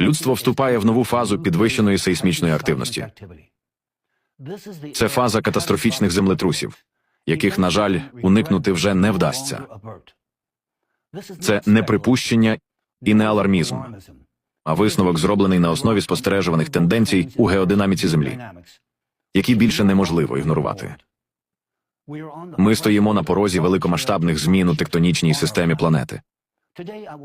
Людство вступає в нову фазу підвищеної сейсмічної активності. Це фаза катастрофічних землетрусів, яких, на жаль, уникнути вже не вдасться. Це не припущення і не алармізм, а висновок зроблений на основі спостережуваних тенденцій у геодинаміці Землі, які більше неможливо ігнорувати. Ми стоїмо на порозі великомасштабних змін у тектонічній системі планети.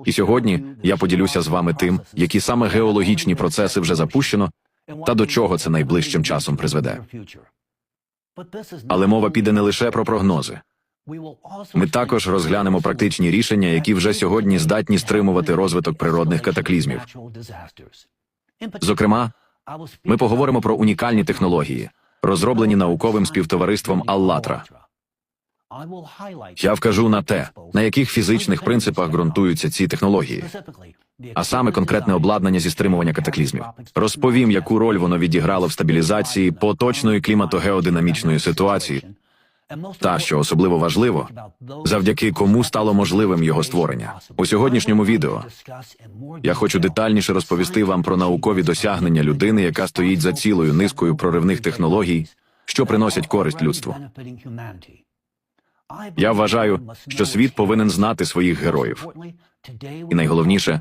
І сьогодні я поділюся з вами тим, які саме геологічні процеси вже запущено, та до чого це найближчим часом призведе. Але мова піде не лише про прогнози. Ми також розглянемо практичні рішення, які вже сьогодні здатні стримувати розвиток природних катаклізмів. Зокрема, ми поговоримо про унікальні технології, розроблені науковим співтовариством Аллатра. Я вкажу на те, на яких фізичних принципах ґрунтуються ці технології, а саме конкретне обладнання зі стримування катаклізмів. Розповім, яку роль воно відіграло в стабілізації поточної кліматогеодинамічної ситуації, та що особливо важливо, завдяки кому стало можливим його створення. У сьогоднішньому відео я хочу детальніше розповісти вам про наукові досягнення людини, яка стоїть за цілою низкою проривних технологій, що приносять користь людству. Я вважаю, що світ повинен знати своїх героїв. І найголовніше,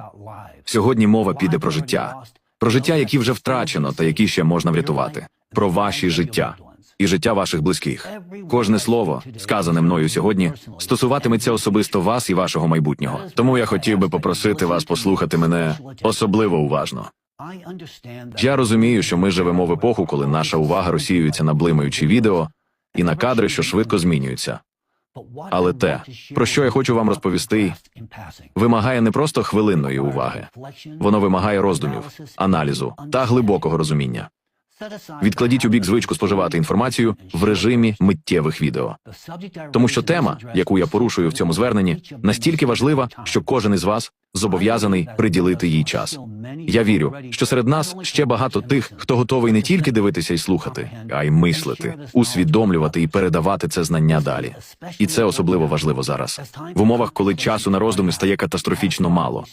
сьогодні мова піде про життя, про життя, які вже втрачено та які ще можна врятувати, про ваші життя і життя ваших близьких. Кожне слово, сказане мною сьогодні, стосуватиметься особисто вас і вашого майбутнього. Тому я хотів би попросити вас послухати мене особливо уважно. Я розумію, що ми живемо в епоху, коли наша увага розсіюється на блимаючі відео і на кадри, що швидко змінюються. Але те, про що я хочу вам розповісти, Вимагає не просто хвилинної уваги, воно вимагає роздумів, аналізу та глибокого розуміння. Відкладіть у бік звичку споживати інформацію в режимі миттєвих відео. Тому що тема, яку я порушую в цьому зверненні, настільки важлива, що кожен із вас зобов'язаний приділити їй час. Я вірю, що серед нас ще багато тих, хто готовий не тільки дивитися і слухати, а й мислити, усвідомлювати і передавати це знання далі. І це особливо важливо зараз в умовах, коли часу на роздуми стає катастрофічно мало.